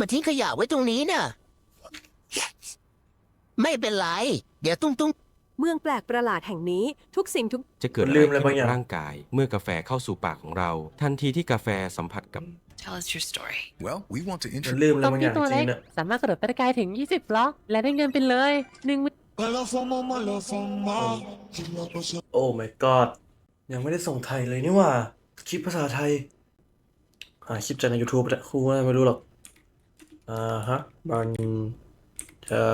มาทิ้งขยะไว้ตรงนี้น่ะ ไม่เป็นไร เดี๋ยวตุ้งตุ้งเมืองแปลกประหลาดแห่งนี้ทุกสิ่งทุก จะเกิดมันอะลืไรมอะไรขึ้นบางอย่าง กับร่างกาย เมื่อกาแฟเข้าสู่ปากของเรา ทันทีที่กาแฟสัมผัสกับ Tell us your story. Well, we want to มัน introduce. ลืมอะไรซอมบางอบี้ย่างตัวจริเล็งกๆเนี่ยสามารถกระโดดไปได้ไกลถึง 20บล็อกและได้เงินไปเลยหนึ่ง โอ้ my god ยังไม่ได้ส่งไทยเลยนี่หว่า คลิปภาษาไทย หาคลิปจากใน YouTube แหละครูว่าไม่รู้หรอก อ่าฮะมันจะ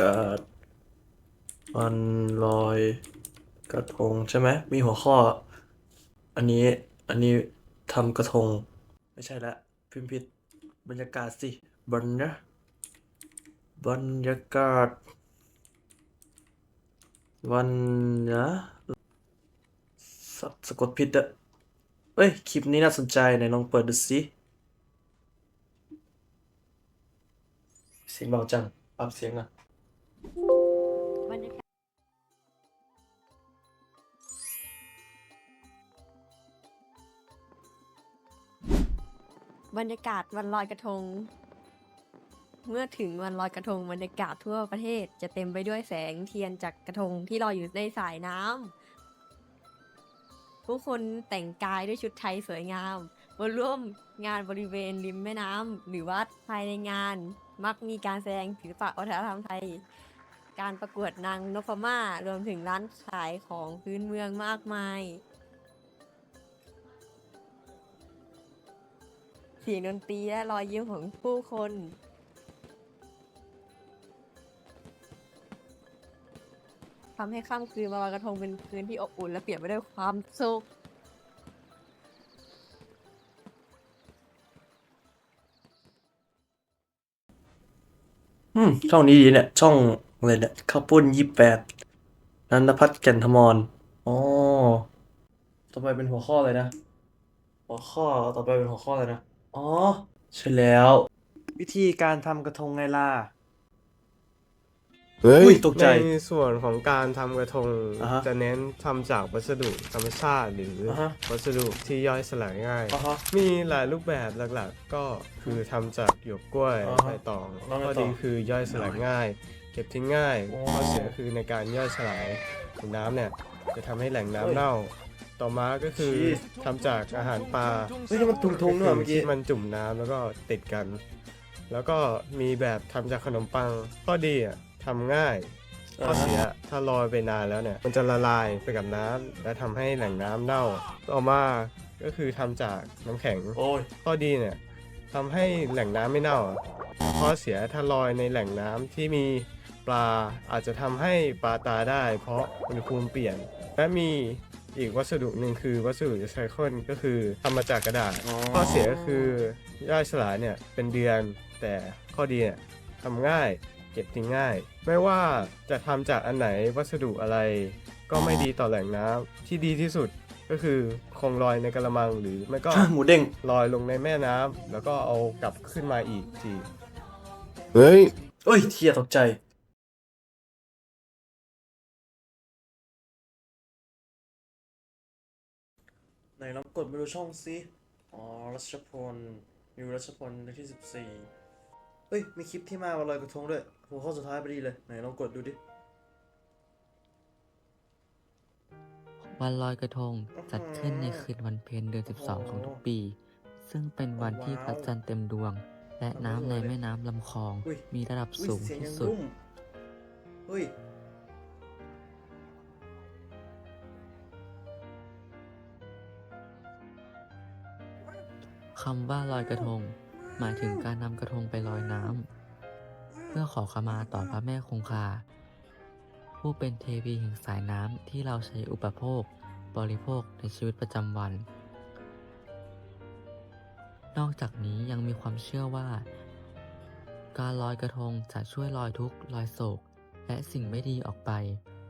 กิดมันลอยกระทงใช่ไหมมีหัวข้อ อันนี้อันนี้ทำกระทง ไม่ใช่ละพิมพ์ผิดบรรยากาศสิบรรยะบรรยากาศ วันนะสะสะกดผิดอะเอ้ย คลิปนี้น่าสนใจไหนลองเปิดดูสิ เสียงเบาจัง ปรับเสียงอะบรรยากาศบรรยากาศวันลอยกระทง เมื่อถึงวันลอยกระทงบรรยากาศทั่วประเทศจะเต็มไปด้วยแสงเทียนจากกระทงที่ลอยอยู่ในสายน้ำผู้คนแต่งกายด้วยชุดไทยสวยงามมาร่วมงานบริเวณริมแม่น้ำหรือว่าภายในงาน มักมีการแสดงศิลปะวัฒนธรรมไทย การประกวดนางนพม่ารวมถึงร้านขายของพื้นเมืองมากมาย เสียงดนตรีและรอยยิ้มของผู้คน ทำให้ค่ำคืนวันลอยกระทงเป็นคืนที่อบอุ่นและเปลี่ยนไปด้วยความสุข อืมช่องนี้ดีเนี่ย ช่องอะไรเนี่ยข้าวปุ้นยี่แปดนันทพัฒน์แก่นธมรอ๋อต่อไปเป็นหัวข้อเลยนะ หัวข้อต่อไปเป็นหัวข้อเลยนะ อ๋อ ใช่แล้ว วิธีการทำกระทงไงล่ะ เฮ้อุ้ยยตกใจในส่วนของการทำกระทง อ่าฮะจะเน้นทำจากวัสดุธรรมชาติหรืออาฮะ วัสดุที่ย่อยสลายง่ายอ่าฮะ มีหลายรูปแบบหลักๆ ก็คือทำจากหยวกกล้วยอ่าฮะใบตองแล้วไงข้อต่อดีคือย่อยสลายง่าย เก็บทิ้งง่ายโอ้ข้อเสียคือในการย่อยสลายของน้ำเนี่ยจะทำให้แหล่งน้ำเฮ้ยเน่า ต่อมาก็คือชี้ทำจากอาหารปลา เฮ้ยนี่มันทุงๆด้วยเหรอเมื่อกี้ ที่มันจุ่มน้ำแล้วก็ติดกัน แล้วก็มีแบบทำจากขนมปัง ข้อดีอะ ทำง่ายข้อเสียถ้าลอยไปนานแล้วเนี่ย มันจะละลายไปกับน้ำและทำให้แหล่งน้ำเน่าต่อมาก็คือทำจากน้ำแข็ง โอ้ย ข้อดีเนี่ยทำให้แหล่งน้ำไม่เน่าอะข้อเสียถ้าลอยในแหล่งน้ำที่มีปลาอาจจะทำให้ปลาตายได้ เพราะอุณหภูมิเปลี่ยน และมีอีกวัสดุหนึ่งคือวัสดุรีไซเคิลก็คือทำมาจากกระดาษ อ๋อ ข้อเสียก็คือย่อยสลายเนี่ยเป็นเดือนแต่ข้อดีเนี่ยทำง่าย เก็บทิ้งง่าย ไม่ว่าจะทำจากอันไหนวัสดุอะไร ก็ไม่ดีต่อแหล่งน้ำที่ดีที่สุดก็คือคงลอยในกระมังหรือไม่ก็หมูเด้งลอยลงในแม่น้ำแล้วก็เอากลับขึ้นมาอีกทีเฮ้ยเอ้ยเทียตกใจไหนลองกดมาดูช่องซิอ๋อรัชพลมิวรัชพลเลขที่สิบสี่เอ้ย มีคลิปที่มาวันลอยกระทงด้วย หัวข้อสุดท้ายพอดีเลย ไหนลองกดดูดิ วันลอยกระทงจัดขึ้นในคืนวันเพ็ญเดือน 12 ของทุกปี ซึ่งเป็นวันที่พระจันทร์เต็มดวง และน้ำในแม่น้ำลำคลองอุ้ยมีระดับอุ้ยสูงเสียงที่ยังสุด นุ่มเฮ้ย คำว่าลอยกระทง หมายถึงการนำกระทงไปลอยน้ำเพื่อขอขมาต่อพระแม่คงคา ผู้เป็นเทวีแห่งสายน้ำที่เราใช้อุปโภคบริโภคในชีวิตประจำวัน นอกจากนี้ยังมีความเชื่อว่า การลอยกระทงจะช่วยลอยทุกข์ลอยโศก และสิ่งไม่ดีออกไป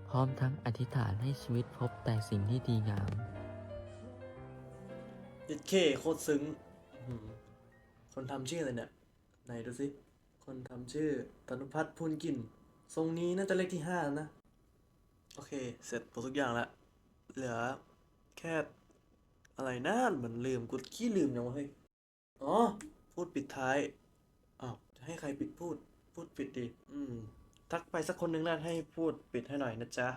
พร้อมทั้งอธิษฐานให้ชีวิตพบแต่สิ่งที่ดีงามยิดเคโคตรซึ้งอื้อหือคนทำชื่ออะไรเนี่ย ไหนดูสิ คนทำชื่อตนุพัฒน์พูนกิน ทรงนี้น่าจะเลขที่ห้านะ โอเค เสร็จหมดทุกอย่างละ เหลือแค่อะไรนะเหมือนลืมกูขี้ลืมยังวะเฮ้ย อ๋อ พูดปิดท้ายออ้าวจะให้ใครปิดพูด พูดปิดดิอืม ทักไปสักคนหนึ่งนั่นให้พูดปิดให้หน่อยนะจ๊ะ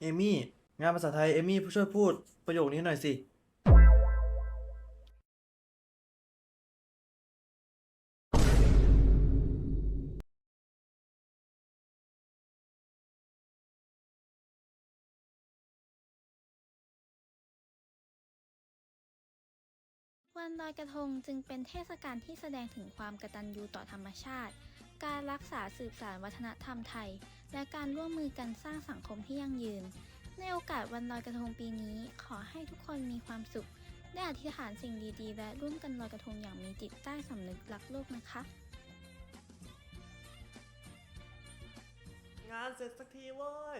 เอมี่ งานภาษาไทย เอมี่ผู้ช่วยพูดประโยคนี้หน่อยสิ วันลอยกระทงจึงเป็นเทศกาลที่แสดงถึงความกตัญญูต่อธรรมชาติ การรักษาสืบสานวัฒนธรรมไทย และการร่วมมือกันสร้างสังคมที่ยั่งยืน ในโอกาสวันลอยกระทงปีนี้ขอให้ทุกคนมีความสุข ได้อธิษฐานสิ่งดีๆ และร่วมกันลอยกระทงอย่างมีจิตใต้สำนึกรักโลกนะคะงานเสร็จสักทีเว้ย